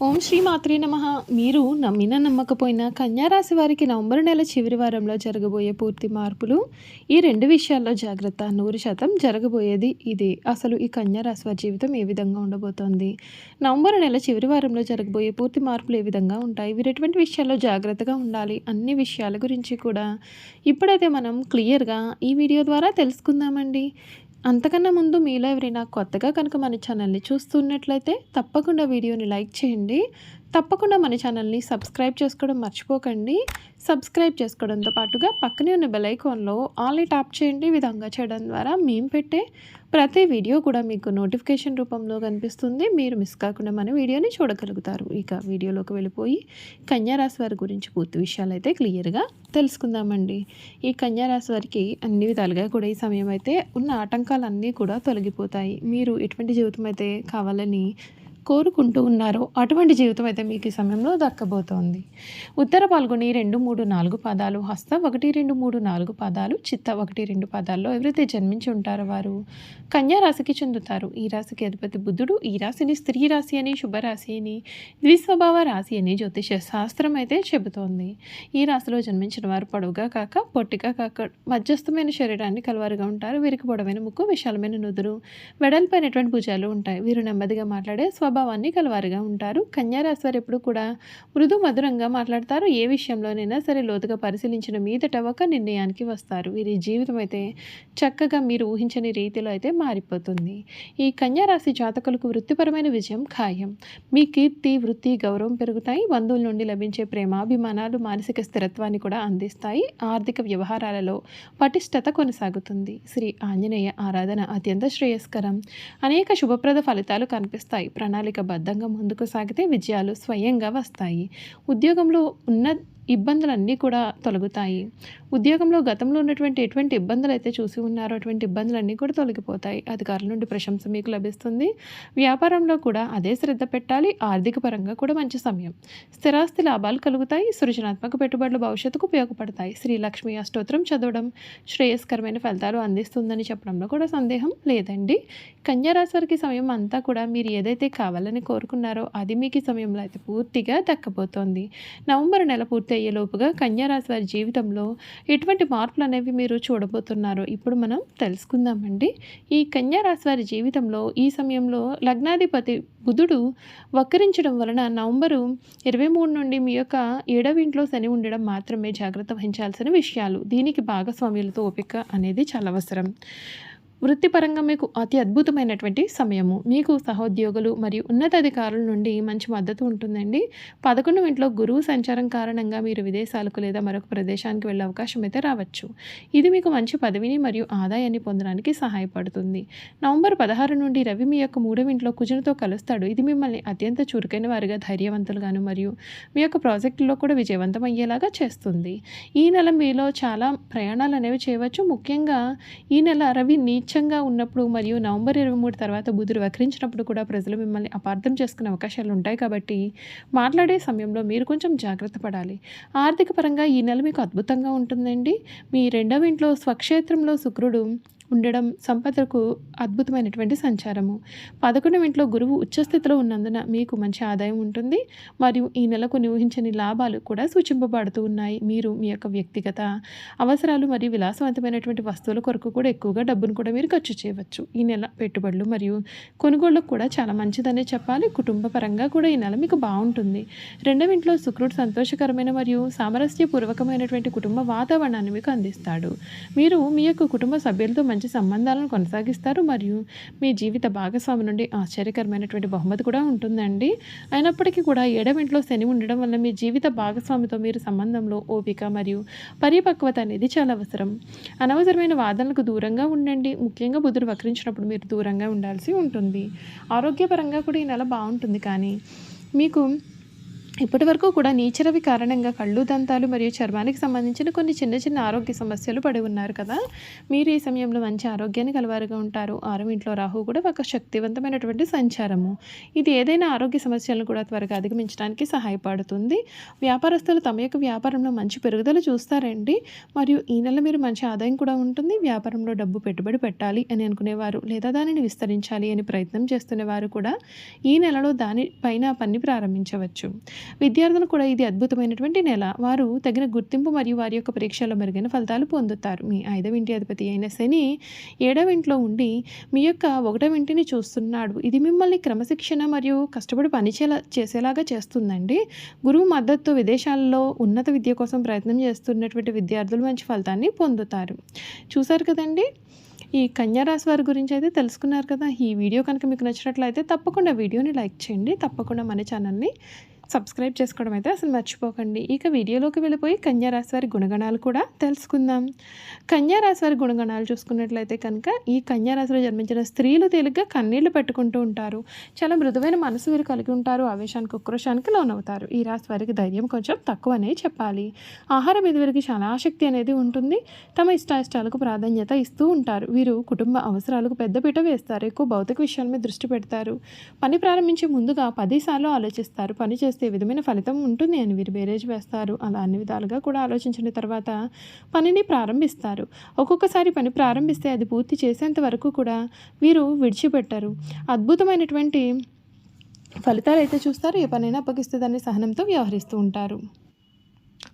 ఓం శ్రీ మాత్రే నమ. మీరు నమ్మిన నమ్మకపోయినా కన్యారాశి వారికి నవంబర్ నెల చివరి వారంలో జరగబోయే పూర్తి మార్పులు ఈ రెండు విషయాల్లో జాగ్రత్త. నూరు శాతం జరగబోయేది ఇదే. అసలు ఈ కన్యారాశి వారి జీవితం ఏ విధంగా ఉండబోతోంది? నవంబర్ నెల చివరి వారంలో జరగబోయే పూర్తి మార్పులు ఏ విధంగా ఉంటాయి? వీరు ఎటువంటి విషయాల్లో జాగ్రత్తగా ఉండాలి? అన్ని విషయాల గురించి కూడా ఇప్పుడైతే మనం క్లియర్గా ఈ వీడియో ద్వారా తెలుసుకుందామండి. అంతకన్నా ముందు మీలో ఎవరైనా కొత్తగా కనుక మన ఛానల్ని చూస్తున్నట్లయితే తప్పకుండా వీడియోని లైక్ చేయండి. తప్పకుండా మన ఛానల్ని సబ్స్క్రైబ్ చేసుకోవడం మర్చిపోకండి. సబ్స్క్రైబ్ చేసుకోవడంతో పాటుగా పక్కనే ఉన్న బెల్ ఐకాన్లో ఆల్ని టాప్ చేయండి. విధంగా చేయడం ద్వారా మేము పెట్టే ప్రతి వీడియో కూడా మీకు నోటిఫికేషన్ రూపంలో కనిపిస్తుంది. మీరు మిస్ కాకుండా మన వీడియోని చూడగలుగుతారు. ఇక వీడియోలోకి వెళ్ళిపోయి కన్యారాశి వారి గురించి పూర్తి విషయాలు అయితే క్లియర్గా తెలుసుకుందామండి. ఈ కన్యారాశి వారికి అన్ని విధాలుగా కూడా ఈ సమయం అయితే ఉన్న ఆటంకాలన్నీ కూడా తొలగిపోతాయి. మీరు ఎటువంటి జీవితం అయితే కావాలని కోరుకుంటూ ఉన్నారో అటువంటి జీవితం అయితే మీకు ఈ సమయంలో దక్కబోతోంది. ఉత్తర పాల్గొని రెండు మూడు నాలుగు పాదాలు హస్త ఒకటి రెండు మూడు నాలుగు పాదాలు చిత్త ఒకటి రెండు పాదాల్లో ఎవరైతే జన్మించి ఉంటారో వారు కన్యా రాశికి చెందుతారు. ఈ రాశికి అధిపతి బుద్ధుడు ఈ రాశిని స్త్రీ రాశి అని శుభరాశి అని ద్విస్వభావ రాశి అని జ్యోతిష శాస్త్రం అయితే చెబుతోంది. ఈ రాశిలో జన్మించిన వారు పొడవుగా కాక పొట్టిగా కాక మధ్యస్థమైన శరీరాన్ని కలవారుగా ఉంటారు. వీరికి పొడవైన ముక్కు విశాలమైన నుదురు వెడల్పైనటువంటి భుజాలు ఉంటాయి. వీరు నెమ్మదిగా మాట్లాడే స్వభావాన్ని కలవారుగా ఉంటారు. కన్యారాశి వారు ఎప్పుడు కూడా మృదు మధురంగా మాట్లాడతారు. ఏ విషయంలోనైనా సరే లోతుగా పరిశీలించిన మీదట ఒక నిర్ణయానికి వస్తారు. వీరి జీవితం అయితే చక్కగా మీరు ఊహించని రీతిలో అయితే మారిపోతుంది. ఈ కన్యారాశి జాతకులకు వృత్తిపరమైన విజయం ఖాయం. మీ కీర్తి వృత్తి గౌరవం పెరుగుతాయి. బంధువుల నుండి లభించే ప్రేమాభిమానాలు మానసిక స్థిరత్వాన్ని కూడా అందిస్తాయి. ఆర్థిక వ్యవహారాలలో పటిష్టత కొనసాగుతుంది. శ్రీ ఆంజనేయ ఆరాధన అత్యంత శ్రేయస్కరం. అనేక శుభప్రద ఫలితాలు కనిపిస్తాయి. ప్రణాళిక బద్ధంగా ముందుకు సాగితే విజయాలు స్వయంగా వస్తాయి. ఉద్యోగంలో ఉన్న ఇబ్బందులన్నీ కూడా తొలగుతాయి. ఉద్యోగంలో గతంలో ఉన్నటువంటి ఎటువంటి ఇబ్బందులు అయితే చూసి ఉన్నారో అటువంటి ఇబ్బందులన్నీ కూడా తొలగిపోతాయి. అధికారుల నుండి ప్రశంస మీకు లభిస్తుంది. వ్యాపారంలో కూడా అదే శ్రద్ధ పెట్టాలి. ఆర్థిక పరంగా కూడా మంచి సమయం. స్థిరాస్తి లాభాలు కలుగుతాయి. సృజనాత్మక పెట్టుబడులు భవిష్యత్తుకు ఉపయోగపడతాయి. శ్రీలక్ష్మి అష్టోత్రం అష్టోత్తరం చదవడం శ్రేయస్కరమైన ఫలితాలు అందిస్తుందని చెప్పడంలో కూడా సందేహం లేదండి. కన్యారాశి వారికి సమయం అంతా కూడా మీరు ఏదైతే కావాలని కోరుకున్నారో అది మీకు సమయంలో అయితే పూర్తిగా దక్కబోతోంది. నవంబర్ నెల పూర్తి అయ్యేలోపుగా కన్యారాశి వారి జీవితంలో ఎటువంటి మార్పులు అనేవి మీరు చూడబోతున్నారో? ఇప్పుడు మనం తెలుసుకుందామండి. ఈ కన్యారాశి వారి జీవితంలో ఈ సమయంలో లగ్నాధిపతి బుధుడు వక్రించడం వలన నవంబరు ఇరవై మూడు నుండి మీ యొక్క ఏడవ ఇంట్లో శని ఉండడం మాత్రమే జాగ్రత్త వహించాల్సిన విషయాలు. దీనికి భాగస్వామ్యులతో ఓపిక అనేది చాలా అవసరం. వృత్తిపరంగా మీకు అతి అద్భుతమైనటువంటి సమయము. మీకు సహోద్యోగులు మరియు ఉన్నతాధికారుల నుండి మంచి మద్దతు ఉంటుందండి. పదకొండు ఇంట్లో గురువు సంచారం కారణంగా మీరు విదేశాలకు లేదా మరొక ప్రదేశానికి వెళ్ళే అవకాశం అయితే రావచ్చు. ఇది మీకు మంచి పదవిని మరియు ఆదాయాన్ని పొందడానికి సహాయపడుతుంది. నవంబర్ పదహారు నుండి రవి మీ యొక్క మూడవ ఇంట్లో కుజునితో కలుస్తాడు. ఇది మిమ్మల్ని అత్యంత చురుకైన వారిగా ధైర్యవంతులుగాను మరియు మీ యొక్క ప్రాజెక్టులో కూడా విజయవంతం అయ్యేలాగా చేస్తుంది. ఈ నెల మీలో చాలా ప్రయాణాలు అనేవి చేయవచ్చు. ముఖ్యంగా ఈ నెల రవి నీచంగా ఉన్నప్పుడు మరియు నవంబర్ ఇరవై మూడు తర్వాత బుధుడు వక్రించినప్పుడు కూడా ప్రజలు మిమ్మల్ని అపార్థం చేసుకునే అవకాశాలు ఉంటాయి కాబట్టి మాట్లాడే సమయంలో మీరు కొంచెం జాగ్రత్త పడాలి. ఆర్థిక పరంగా ఈ నెల మీకు అద్భుతంగా ఉంటుందండి. మీ రెండవ ఇంట్లో స్వక్షేత్రంలో శుక్రుడు ఉండడం సంపదకు అద్భుతమైనటువంటి సంచారము. పదకొండవ ఇంట్లో గురువు ఉచ్చస్థితిలో ఉన్నందున మీకు మంచి ఆదాయం ఉంటుంది. మరియు ఈ నెలకు ఊహించని లాభాలు కూడా సూచింపబడుతూ ఉన్నాయి. మీరు మీ యొక్క వ్యక్తిగత అవసరాలు మరియు విలాసవంతమైనటువంటి వస్తువుల కొరకు కూడా ఎక్కువగా డబ్బును కూడా మీరు ఖర్చు చేయవచ్చు. ఈ నెల పెట్టుబడులు మరియు కొనుగోళ్ళకు కూడా చాలా మంచిదనే చెప్పాలి. కుటుంబ పరంగా కూడా ఈ నెల మీకు బాగుంటుంది. రెండవ ఇంట్లో శుక్రుడు సంతోషకరమైన మరియు సామరస్యపూర్వకమైనటువంటి కుటుంబ వాతావరణాన్ని మీకు అందిస్తాడు. మీరు మీ యొక్క కుటుంబ సభ్యులతో మంచి సంబంధాలను కొనసాగిస్తారు. మరియు మీ జీవిత భాగస్వామి నుండి ఆశ్చర్యకరమైనటువంటి బహుమతి కూడా ఉంటుందండి. అయినప్పటికీ కూడా ఏడవ శని ఉండడం వల్ల మీ జీవిత భాగస్వామితో మీరు సంబంధంలో ఓపిక మరియు పరిపక్వత అనేది చాలా అవసరం. అనవసరమైన వాదనలకు దూరంగా ఉండండి. ముఖ్యంగా బుధుడు వక్రించినప్పుడు మీరు దూరంగా ఉండాల్సి ఉంటుంది. ఆరోగ్యపరంగా కూడా ఈ నెల బాగుంటుంది. కానీ మీకు ఇప్పటి వరకు కూడా నీచరవి కారణంగా కళ్ళు దంతాలు మరియు చర్మానికి సంబంధించిన కొన్ని చిన్న చిన్న ఆరోగ్య సమస్యలు పడి ఉన్నారు కదా. మీరు ఈ సమయంలో మంచి ఆరోగ్యాన్ని కలవారుగా ఉంటారు. ఆరో ఇంట్లో రాహు కూడా ఒక శక్తివంతమైనటువంటి సంచారము. ఇది ఏదైనా ఆరోగ్య సమస్యలను కూడా త్వరగా అధిగమించడానికి సహాయపడుతుంది. వ్యాపారస్తులు తమ యొక్క వ్యాపారంలో మంచి పెరుగుదల చూస్తారండి. మరియు ఈ నెల మీరు మంచి ఆదాయం కూడా ఉంటుంది. వ్యాపారంలో డబ్బు పెట్టుబడి పెట్టాలి అని అనుకునేవారు లేదా దానిని విస్తరించాలి అని ప్రయత్నం చేస్తున్నవారు కూడా ఈ నెలలో దానిపైన పని ప్రారంభించవచ్చు. విద్యార్థులు కూడా ఇది అద్భుతమైనటువంటి నెల. వారు తగిన గుర్తింపు మరియు వారి యొక్క పరీక్షల్లో మెరుగైన ఫలితాలు పొందుతారు. మీ ఐదవ ఇంటి అధిపతి అయిన శని ఏడవ ఇంట్లో ఉండి మీ యొక్క ఒకటవ ఇంటిని చూస్తున్నాడు. ఇది మిమ్మల్ని క్రమశిక్షణ మరియు కష్టపడి పనిచేలా చేసేలాగా చేస్తుందండి. గురువు మద్దతు విదేశాల్లో ఉన్నత విద్య కోసం ప్రయత్నం చేస్తున్నటువంటి విద్యార్థులు మంచి ఫలితాన్ని పొందుతారు. చూశారు కదండి? ఈ కన్యారాశి వారి గురించి అయితే తెలుసుకున్నారు కదా. ఈ వీడియో కనుక మీకు నచ్చినట్లయితే తప్పకుండా వీడియోని లైక్ చేయండి. తప్పకుండా మన ఛానల్ని సబ్స్క్రైబ్ చేసుకోవడం అయితే అసలు మర్చిపోకండి. ఇక వీడియోలోకి వెళ్ళిపోయి కన్యారాశి వారి గుణగణాలు కూడా తెలుసుకుందాం. కన్యారాశి వారి గుణగణాలు చూసుకున్నట్లయితే కనుక ఈ కన్యారాశిలో జన్మించిన స్త్రీలు తేలిగ్గా కన్నీళ్ళు పెట్టుకుంటూ ఉంటారు. చాలా మృదువైన మనసు వీరు కలిగి ఉంటారు. ఆవేశానికి ఉక్రోషానికి లోనవుతారు. ఈ రాశి వారికి ధైర్యం కొంచెం తక్కువనే చెప్పాలి. ఆహారం మీద వీరికి చాలా ఆసక్తి అనేది ఉంటుంది. తమ ఇష్టాయిష్టాలకు ప్రాధాన్యత ఇస్తూ ఉంటారు. వీరు కుటుంబ అవసరాలకు పెద్దపీట వేస్తారు. ఎక్కువ భౌతిక విషయాల మీద దృష్టి పెడతారు. పని ప్రారంభించే ముందుగా పదిసార్లు ఆలోచిస్తారు. పని చేస్తారు చేస్తే విధమైన ఫలితం ఉంటుంది అని వీరు బేరేజ్ వేస్తారు. అలా అన్ని విధాలుగా కూడా ఆలోచించిన తర్వాత పనిని ప్రారంభిస్తారు. ఒక్కొక్కసారి పని ప్రారంభిస్తే అది పూర్తి చేసేంత వరకు కూడా వీరు విడిచిపెట్టారు. అద్భుతమైనటువంటి ఫలితాలు అయితే చూస్తారు. ఏ పనైనా అప్పగిస్తే దాన్ని సహనంతో వ్యవహరిస్తూ ఉంటారు.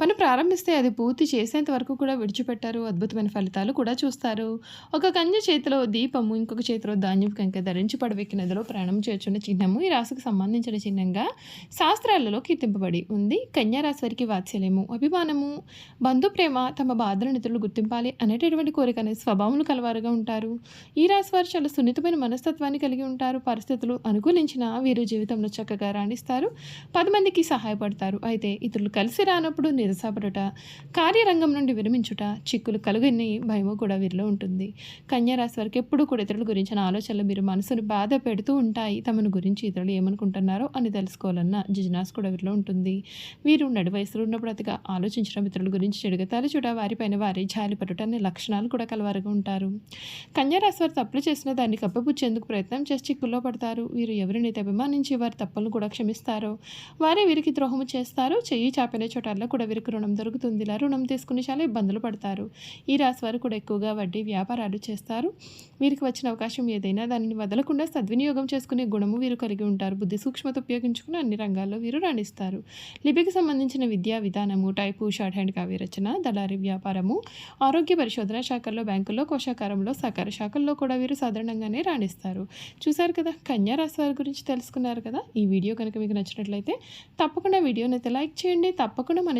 పని ప్రారంభిస్తే అది పూర్తి చేసేంత వరకు కూడా విడిచిపెట్టారు. అద్భుతమైన ఫలితాలు కూడా చూస్తారు. ఒక కంజ చేతిలో దీపము ఇంకొక చేతిలో ధాన్యం కంక ధరించి పడవెక్కి నదిలో ప్రయాణం చేర్చున్న చిహ్నము ఈ రాశికి సంబంధించిన చిహ్నంగా శాస్త్రాలలో కీర్తింపబడి ఉంది. కన్యా రాశి వారికి వాత్సల్యము అభిమానము బంధు ప్రేమ తమ బాధలను నిధులు గుర్తింపాలి అనేటటువంటి కోరిక అనే స్వభావములు కలవారుగా ఉంటారు. ఈ రాశి వారు చాలా సున్నితమైన మనస్తత్వాన్ని కలిగి ఉంటారు. పరిస్థితులు అనుకూలించిన వీరు జీవితంలో చక్కగా రాణిస్తారు. పది మందికి సహాయపడతారు. అయితే ఇతరులు కలిసి రానప్పుడు నిరసపడుట కార్యరంగం నుండి విరమించుట చిక్కులు కలుగని భయము కూడా వీరిలో ఉంటుంది. కన్యారాశి వారికి ఎప్పుడు కూడా ఇతరుల గురించిన ఆలోచనలు మీరు మనసును బాధ పెడుతూ ఉంటాయి. తమను గురించి ఇతరులు ఏమనుకుంటున్నారో అని తెలుసుకోవాలన్న జిజినాస్ కూడా వీరిలో ఉంటుంది. వీరు నడి వయసులో ఉన్నప్పుడు అతిగా ఆలోచించడం ఇతరుల గురించి చెడుగతాలు చూడ వారిపైన వారి జాలిపడుట అనే లక్షణాలు కూడా కలవారుగా ఉంటారు. కన్యారాశి వారు తప్పులు చేసిన దాన్ని కప్పపుచ్చేందుకు ప్రయత్నం చేసి చిక్కుల్లో పడతారు. వీరు ఎవరినైతే అభిమానించి వారి తప్పులను కూడా క్షమిస్తారో వారే వీరికి ద్రోహము చేస్తారు చెయ్యి చాపిన చోటల్లో కూడా వీరికి రుణం దొరుకుతుంది. ఇలా రుణం తీసుకుని చాలా ఇబ్బందులు పడతారు. ఈ రాశి వారు కూడా ఎక్కువగా వడ్డీ వ్యాపారాలు చేస్తారు. వీరికి వచ్చిన అవకాశం ఏదైనా దానిని వదలకుండా సద్వినియోగం చేసుకునే గుణము వీరు కలిగి ఉంటారు. బుద్ధి సూక్ష్మత ఉపయోగించుకుని అన్ని రంగాల్లో వీరు రాణిస్తారు. లిపికి సంబంధించిన విద్యా విధానము టైపు షార్ట్ హ్యాండ్ కావ్య రచన దళారి వ్యాపారము ఆరోగ్య పరిశోధన శాఖల్లో బ్యాంకుల్లో కోశాకారంలో సహకార శాఖల్లో కూడా వీరు సాధారణంగానే రాణిస్తారు. చూశారు కదా? కన్యా రాశి వారి గురించి తెలుసుకున్నారు కదా? ఈ వీడియో కనుక మీకు నచ్చినట్లయితే తప్పకుండా వీడియోని అయితే లైక్ చేయండి. తప్పకుండా మన